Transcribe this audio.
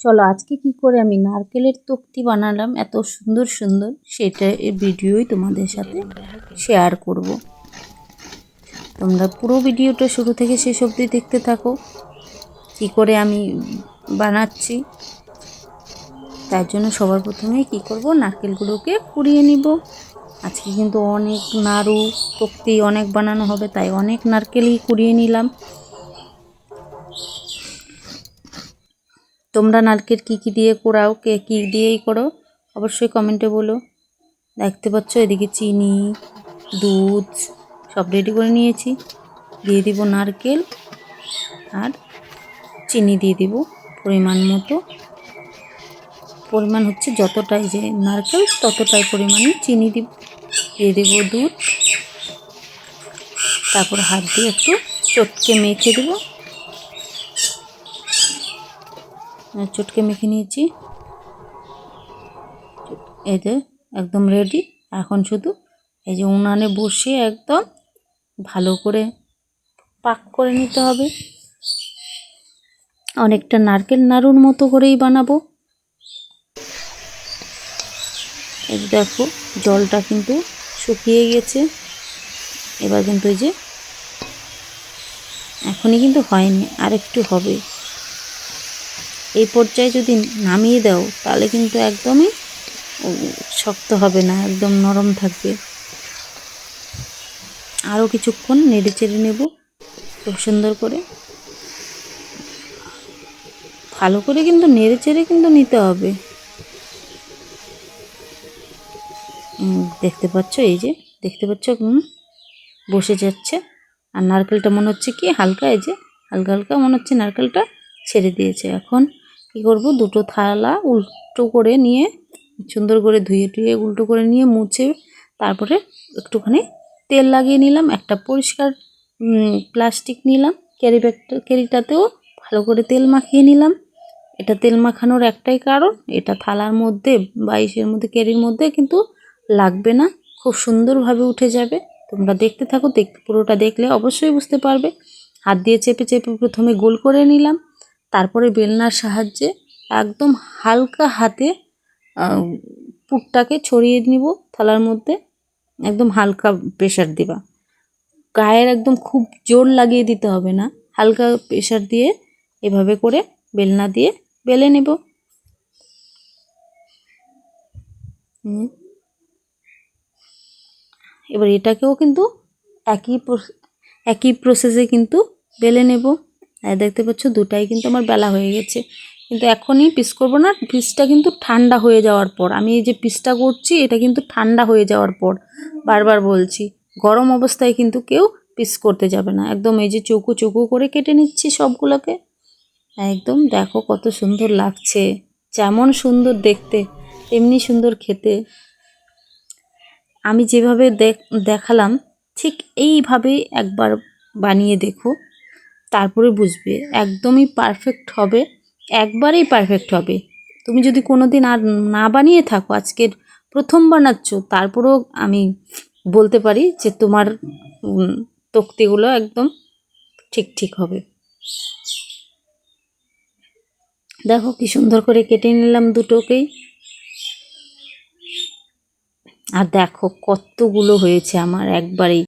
চলো আজকে কি করে আমি নারকেলের তক্তি বানালাম, এত সুন্দর সুন্দর, সেটা এই ভিডিওই তোমাদের সাথে শেয়ার করব। তোমরা পুরো ভিডিওটা শুরু থেকে শেষ অবধি দেখতে থাকো, কি করে আমি বানাচ্ছি, তার জন্য সবার প্রথমে কি করব, নারকেলগুলোকে কুড়িয়ে নিব। আজকে কিন্তু অনেক নাড়ু, তক্তি অনেক বানানো হবে, তাই অনেক নারকেলই কুড়িয়ে নিলাম। তোমরা নারকেল কী কী দিয়ে কোড়াও কে কী দিয়েই করো? অবশ্যই কমেন্টে বলো। দেখতে পাচ্ছ এদিকে চিনি, দুধ, সব রেডি করে নিয়েছি। দিয়ে দিব নারকেল আর চিনি দিয়ে দিব পরিমাণ মতো। পরিমাণ হচ্ছে যতটাই যে নারকেল, ততটাই পরিমাণে চিনি দিব। দিয়ে দেব দুধ। তারপর হাত দিয়ে একটু চটকে মেখে দেবো। চটকে মেখে নিয়েছি। যে একদম রেডি এখন শুধু এই যে উনানে বসিয়ে একদম ভালো করে পাক করে নিতে হবে। অনেকটা নারকেল নাড়ুর মতো করেই বানাবো। এই দেখো, জলটা কিন্তু শুকিয়ে গেছে। এবার কিন্তু এই যে এখনই কিন্তু হয়নি আর একটু হবে। এই পর্যায়ে যদি নামিয়ে দাও, তাহলে কিন্তু একদমই শক্ত হবে না, একদম নরম থাকবে। আরও কিছুক্ষণ নেড়ে চেড়ে নেব, খুব সুন্দর করে। ভালো করে কিন্তু নেড়ে চেড়ে কিন্তু নিতে হবে। দেখতে পাচ্ছ এই যে, দেখতে পাচ্ছ বসে যাচ্ছে। আর নারকেলটা মনে হচ্ছে কি হালকা, এই যে হালকা হালকা মনে হচ্ছে নারকেলটা ছেড়ে দিয়েছে। এখন কি করব? দুটো থালা উল্টো করে নিয়ে, সুন্দর করে ধুয়ে টুয়ে উল্টো করে নিয়ে মুছে তারপরে একটুখানি তেল লাগিয়ে নিলাম, একটা পরিষ্কার প্লাস্টিক নিলাম, ক্যারি ব্যাগটা ক্যারিটাতেও ভালো করে তেল মাখিয়ে নিলাম। এটা তেল মাখানোর একটাই কারণ, এটা থালার মধ্যে বাইশের মধ্যে, ক্যারির মধ্যে কিন্তু লাগবে না, খুব সুন্দরভাবে উঠে যাবে। তোমরা দেখতে থাকো, দেখ, পুরোটা দেখলে অবশ্যই বুঝতে পারবে। হাত দিয়ে চেপে চেপে প্রথমে গোল করে নিলাম। তারপরে বেলনার সাহায্যে একদম হালকা হাতে পুরটাকে ছড়িয়ে নিব থালার মধ্যে, একদম হালকা প্রেশার দিবা গায়ের একদম খুব জোর লাগিয়ে দিতে হবে না, হালকা প্রেশার দিয়ে এভাবে করে বেলনা দিয়ে বেলে নেব। এবার এটাকেও কিন্তু একই একই প্রসেসে কিন্তু বেলে নেব। দেখতে পাচ্ছ দুটাই কিন্তু আমার বেলা হয়ে গেছে। কিন্তু এখনই পিস করব না পিসটা কিন্তু ঠান্ডা হয়ে যাওয়ার পর। আমি এই যে পিসটা করছি, এটা কিন্তু ঠান্ডা হয়ে যাওয়ার পর। বারবার বলছি, গরম অবস্থায় কিন্তু কেউ পিস করতে যাবে না। একদম এই যে চৌকো চৌকো করে কেটে নিচ্ছি সবগুলোকে। একদম দেখো কত সুন্দর লাগছে। যেমন সুন্দর দেখতে, তেমনি সুন্দর খেতে। আমি যেভাবে দেখালাম, ঠিক এইভাবেই একবার বানিয়ে দেখো। তারপরে বুঝবে, একদমই পারফেক্ট হবে, একবারেই পারফেক্ট হবে। তুমি যদি কোনো দিন আর না বানিয়ে থাকো, আজকের প্রথম বানাচ্ছ, তারপরেও আমি বলতে পারি যে তোমার তক্তিগুলো একদম ঠিক ঠিক হবে। দেখো কি সুন্দর করে কেটে নিলাম দুটোকেই। আর দেখো কতগুলো হয়েছে আমার একবারেই।